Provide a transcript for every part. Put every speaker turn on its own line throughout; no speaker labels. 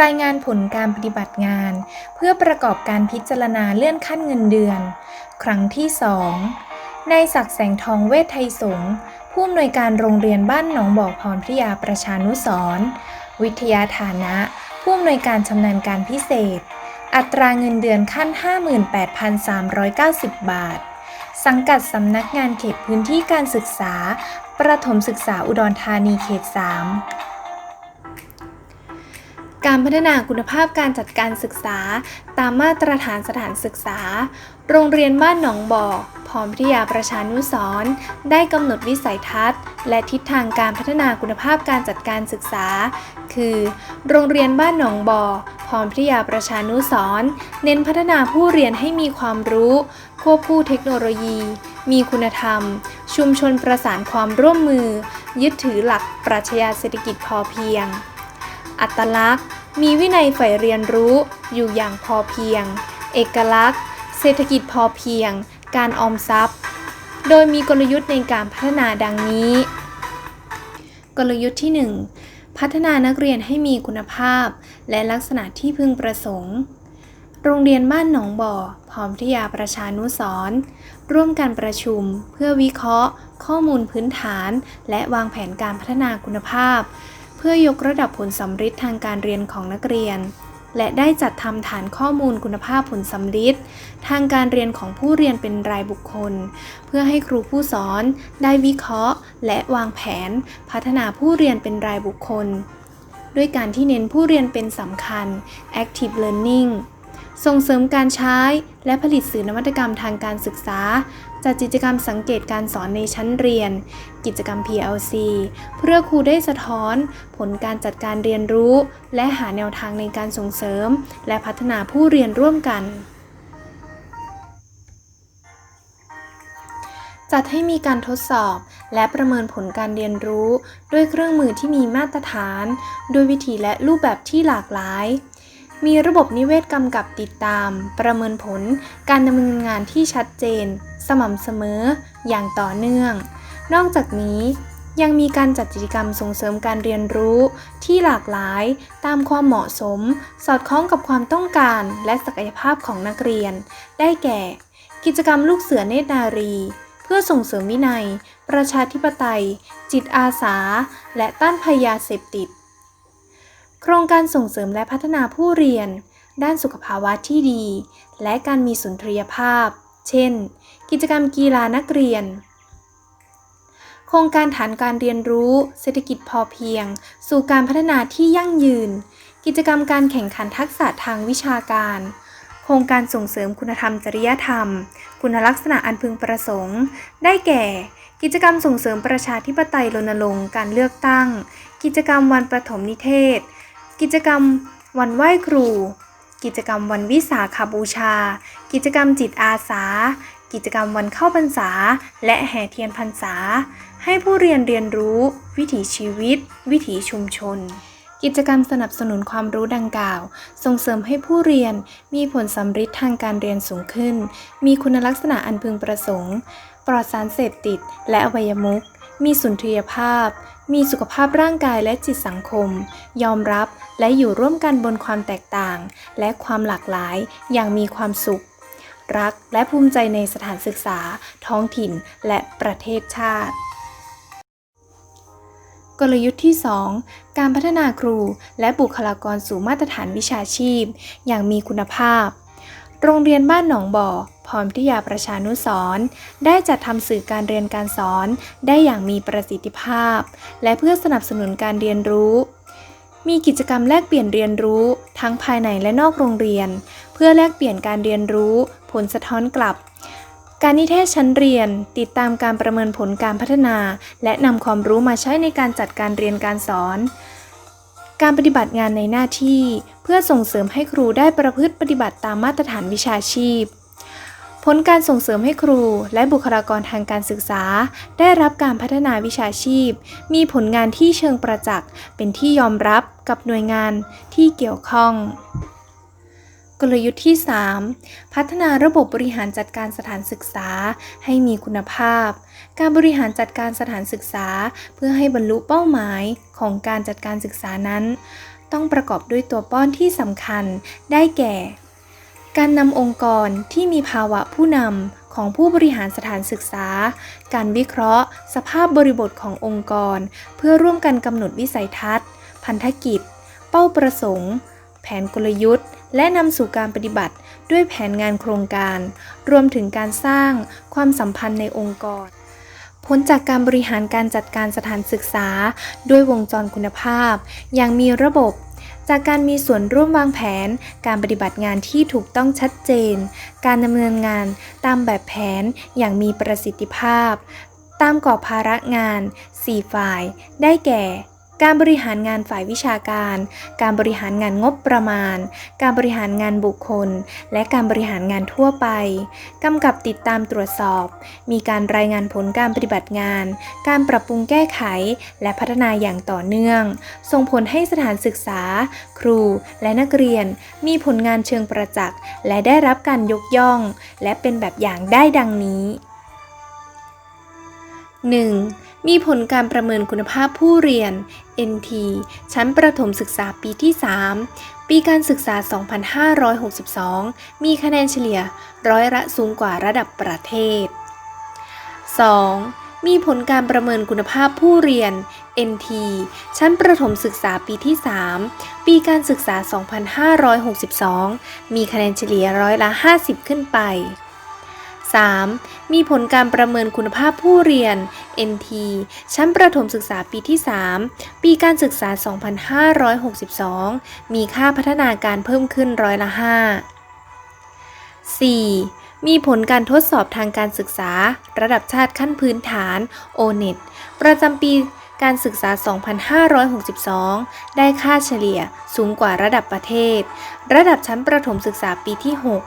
รายงานผลการปฏิบัติงาน เพื่อประกอบการพิจารณาเลื่อนขั้นเงินเดือน ครั้งที่2นายศักดิ์แสงทองเวทไทยสงฆ์ผู้อำนวยการโรงเรียนบ้านหนองบ่อพรพิยาประชานุสรวิทยาฐานะ ผู้อำนวยการชำนาญการพิเศษ อัตราเงินเดือนขั้น 58,390 บาท สังกัดสำนักงานเขตพื้นที่การศึกษา ประถมศึกษาอุดรธานีเขต 3 การพัฒนาคุณภาพการจัดการศึกษา ตามมาตรฐานสถานศึกษา โรงเรียนบ้านหนองบ่อ พร้อมพิทยาประชานุสรณ์ได้กำหนดวิสัยทัศน์ และทิศทางการพัฒนาคุณภาพการจัดการศึกษา คือ โรงเรียนบ้านหนองบ่อ พร้อมพิทยาประชานุสรณ์เน้นพัฒนาผู้เรียนให้มีความรู้ ควบคู่เทคโนโลยี มีคุณธรรม ชุมชนประสานความร่วมมือ ยึดถือหลักปรัชญาเศรษฐกิจพอเพียงอัตลักษณ์ มีวินัยใฝ่เรียนรู้ อยู่อย่างพอเพียง เอกลักษณ์ เศรษฐกิจพอเพียง การออมทรัพย์ โดยมีกลยุทธ์ในการพัฒนาดังนี้ กลยุทธ์ที่ 1 พัฒนานักเรียนให้มีคุณภาพ และลักษณะที่พึงประสงค์ โรงเรียนบ้านหนองบ่อ พร้อมทิยาประชานุสรร่วมกันประชุมเพื่อวิเคราะห์ ข้อมูลพื้นฐาน และวางแผนการพัฒนาคุณภาพ เพื่อยกระดับผลสัมฤทธิ์ทางการเรียนของนักเรียน และได้จัดทำฐานข้อมูลคุณภาพผลสัมฤทธิ์ทางการเรียนของผู้เรียนเป็นรายบุคคล เพื่อให้ครูผู้สอนได้วิเคราะห์ และวางแผน พัฒนาผู้เรียนเป็นรายบุคคล ด้วยการที่เน้นผู้เรียนเป็นสำคัญ active learning ส่งเสริมการใช้และผลิตสื่อนวัตกรรมทางการศึกษา จัดกิจกรรมสังเกตการสอนในชั้นเรียน กิจกรรม PLC เพื่อครูได้สะท้อน ผลการจัดการเรียนรู้ และหาแนวทางในการส่งเสริม และพัฒนาผู้เรียนร่วมกัน จัดให้มีการทดสอบ และประเมินผลการเรียนรู้ ด้วยเครื่องมือที่มีมาตรฐาน ด้วยวิธีและรูปแบบที่หลากหลาย มีระบบนิเวศกำกับติดตาม ประเมินผล การดำเนินงานที่ชัดเจน สม่ำเสมอ อย่างต่อเนื่อง นอกจากนี้ยังมีการจัดกิจกรรมส่งเสริมการเรียนรู้ที่หลากหลายตามความเหมาะสม สอดคล้องกับความต้องการและศักยภาพของนักเรียน ได้แก่ กิจกรรมลูกเสือเนตรนารี เพื่อส่งเสริมวินัย ประชาธิปไตย จิตอาสา และต้านภัยยาเสพติด ครงการส่งเสริมและพัฒนาผู้เรียน ด้านสุขภาวะที่ดี และการมีสุนทรียภาพ เช่น กิจกรรมกีฬานักเรียน โครงการฐานการเรียนรู้ เศรษฐกิจพอเพียง สู่การพัฒนาที่ยั่งยืน กิจกรรมการแข่งขันทักษะทางวิชาการ โครงการส่งเสริมคุณธรรมจริยธรรม คุณลักษณะอันพึงประสงค์ ได้แก่ กิจกรรมส่งเสริมประชาธิปไตยรณรงค์การเลือกตั้ง กิจกรรมวันประถมนิเทศ กิจกรรมวันไหว้ครู กิจกรรมวันวิสาขบูชา กิจกรรมจิตอาสา กิจกรรมวันเข้าพรรษา และแห่เทียนพรรษา ให้ผู้เรียนเรียนรู้ วิถีชีวิต วิถีชุมชน กิจกรรมสนับสนุนความรู้ดังกล่าว ส่งเสริมให้ผู้เรียนมีผลสำฤทธิ์ทางการเรียนสูงขึ้น มีคุณลักษณะอันพึงประสงค์ ปลอดสารเสพติด และอวัยมุขมีสุนทรียภาพ มีสุขภาพร่างกายและจิตสังคม ยอมรับและอยู่ร่วมกันบนความแตกต่าง และความหลากหลายอย่างมีความสุข รักและภูมิใจในสถานศึกษา ท้องถิ่นและประเทศชาติ กลยุทธ์ที่ 2 การพัฒนาครูและบุคลากรสู่มาตรฐานวิชาชีพ อย่างมีคุณภาพ โรงเรียนบ้านหนองบ่อ พร้อมทิยาประชานุสรได้จัดทำสื่อการเรียนการสอนได้อย่างมีประสิทธิภาพ และเพื่อสนับสนุนการเรียนรู้ มีกิจกรรมแลกเปลี่ยนเรียนรู้ทั้งภายในและนอกโรงเรียน เพื่อแลกเปลี่ยนการเรียนรู้ ผลสะท้อนกลับ การนิเทศชั้นเรียน ติดตามการประเมินผลการพัฒนา และนำความรู้มาใช้ในการจัดการเรียนการสอน การปฏิบัติงานในหน้าที่ เพื่อส่งเสริมให้ครูได้ประพฤติปฏิบัติตามมาตรฐานวิชาชีพ ผลการส่งเสริมให้ครูและบุคลากรทางการศึกษา ได้รับการพัฒนาวิชาชีพ มีผลงานที่เชิงประจักษ์ เป็นที่ยอมรับกับหน่วยงานที่เกี่ยวข้อง กลยุทธ์ที่ 3 พัฒนาระบบบริหารจัดการสถานศึกษาให้มีคุณภาพ การบริหารจัดการสถานศึกษา เพื่อให้บรรลุเป้าหมายของการจัดการศึกษานั้นตต้องประกอบด้วยตัวป้อนที่สำคัญ ได้แก่ การนำองค์กรที่มีภาวะผู้นำของผู้บริหารสถานศึกษา การวิเคราะห์ สภาพบริบทขององค์กร เพื่อร่วมกันกำหนดวิสัยทัศน์ พันธกิจ เป้าประสงค์ แผนกลยุทธ์ และนำสู่การปฏิบัติด้วยแผนงานโครงการ รวมถึงการสร้างความสัมพันธ์ในองค์กร ผลจากการบริหารการจัดการสถานศึกษา ด้วยวงจรคุณภาพ อย่างมีระบบ จากการมีส่วนร่วมวางแผน การปฏิบัติงานที่ถูกต้องชัดเจน การดำเนินงานตามแบบแผนอย่างมีประสิทธิภาพ ตามกรอบภาระงาน 4 ฝ่าย ได้แก่ การบริหารงานฝ่ายวิชาการ การบริหารงานงบประมาณ การบริหารงานบุคคล และการบริหารงานทั่วไป กำกับติดตามตรวจสอบ มีการรายงานผลการปฏิบัติงาน การปรับปรุงแก้ไข และพัฒนาอย่างต่อเนื่อง ส่งผลให้สถานศึกษา ครู และนักเรียน มีผลงานเชิงประจักษ์ และได้รับการยกย่อง และเป็นแบบอย่างได้ดังนี้ 1. มีผลการประเมินคุณภาพผู้เรียน NT ชั้นประถมศึกษาปีที่ 3 ปีการศึกษา 2562 มีคะแนนเฉลี่ยร้อยละสูงกว่าระดับประเทศ 2. มีผลการประเมินคุณภาพผู้เรียน NT ชั้นประถมศึกษาปีที่ 3 ปีการศึกษา 2562 มีคะแนนเฉลี่ยร้อยละ 50 ขึ้นไป 3. มีผลการประเมินคุณภาพผู้เรียน NT ชั้นประถมศึกษาปีที่ 3 ปีการศึกษา 2562 มีค่าพัฒนาการเพิ่มขึ้นร้อยละ 5 4. มีผลการทดสอบทางการศึกษา ระดับชาติขั้นพื้นฐาน ONET ประจำปีการศึกษา 2562 ได้ค่าเฉลี่ยสูงกว่าระดับประเทศ ระดับชั้นประถมศึกษาปีที่ 6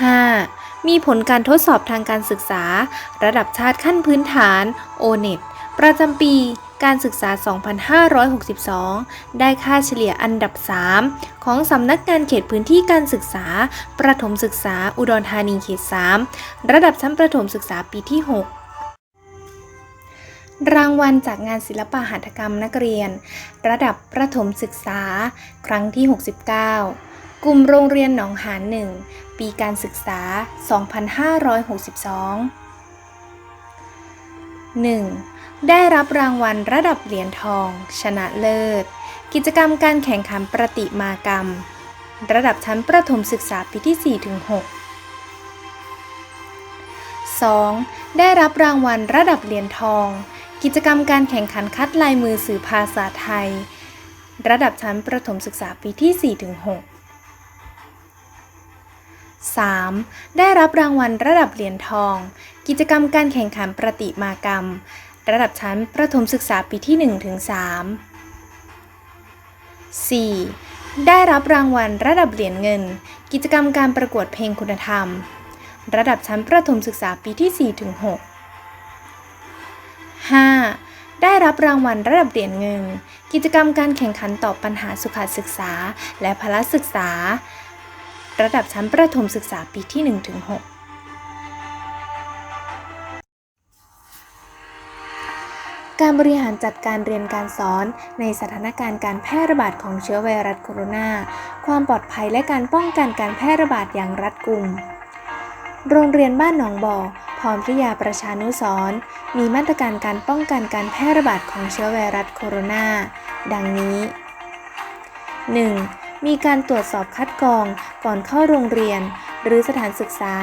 5. มีผลการทดสอบทางการศึกษา ระดับชาติขั้นพื้นฐาน ONET ประจำปีการศึกษา 2562 ได้ค่าเฉลี่ยอันดับ 3 ของสำนักงานเขตพื้นที่การศึกษา ประถมศึกษา อุดรธานีเขต 3 ระดับชั้นประถมศึกษาปีที่ 6รางวัลจากงานศิลปะหัตถกรรมนักเรียน ระดับประถมศึกษา ครั้งที่ 69 กลุ่มโรงเรียนหนองหานหนึ่ง ปีการศึกษา 2562 1. ได้รับรางวัลระดับเหรียญทอง ชนะเลิศ กิจกรรมการแข่งขันประติมากรรม ระดับชั้นประถมศึกษาปีที่ 4 ถึง 6 2. ได้รับรางวัลระดับเหรียญทอง กิจกรรมการแข่งขันคัดลายมือสื่อภาษาไทย ระดับชั้นประถมศึกษาปีที่ 4 ถึง 6 3. ได้รับรางวัลระดับเหรียญทอง กิจกรรมการแข่งขันประติมากรรม ระดับชั้นประถมศึกษาปีที่1ถึง3 4. ได้รับรางวัลระดับเหรียญเงิน กิจกรรมการประกวดเพลงคุณธรรม ระดับชั้นประถมศึกษาปีที่4ถึง6 5. ได้รับรางวัลระดับเหรียญเงิน กิจกรรมการแข่งขันตอบปัญหาสุขศึกษา และพละศึกษา ระดับชั้นประถมศึกษาปีที่1ถึง6การบริหารจัดการเรียนการสอนในสถานการณ์การแพร่ระบาดของเชื้อไวรัสโคโรนา ความปลอดภัยและการป้องกันการแพร่ระบาดอย่างรัดกุม โรงเรียนบ้านหนองบ่อพรพิยาประชานุสรมีมาตรการการป้องกันการแพร่ระบาดของเชื้อไวรัสโคโรนา ดังนี้ 1. มีการตรวจสอบคัดกรอง ก่อนเข้าโรงเรียน หรือสถานศึกษา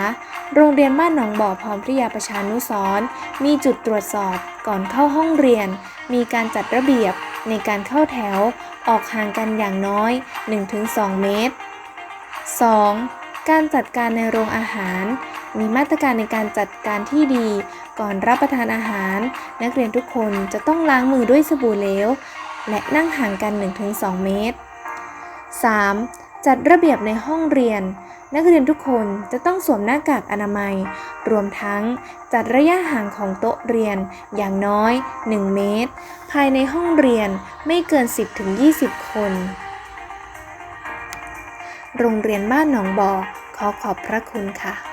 โรงเรียนบ้านหนองบ่อพร้อมพิยาประชานุสรมีจุดตรวจสอบ ก่อนเข้าห้องเรียน มีการจัดระเบียบในการเข้าแถว ออกห่างกันอย่างน้อย 1-2 เมตร 2. การจัดการในโรงอาหาร มีมาตรการในการจัดการที่ดี ก่อนรับประทานอาหาร นักเรียนทุกคนจะต้องล้างมือด้วยสบู่เหลว และนั่งห่างกัน 1-2 เมตร 3. จัดระเบียบในห้องเรียน นักเรียนทุกคนจะต้องสวมหน้ากากอนามัย รวมทั้งจัดระยะห่างของโต๊ะเรียนอย่างน้อย 1 เมตร ภายในห้องเรียนไม่เกิน 10-20 คน โรงเรียนบ้านหนองบ่อขอขอบพระคุณค่ะ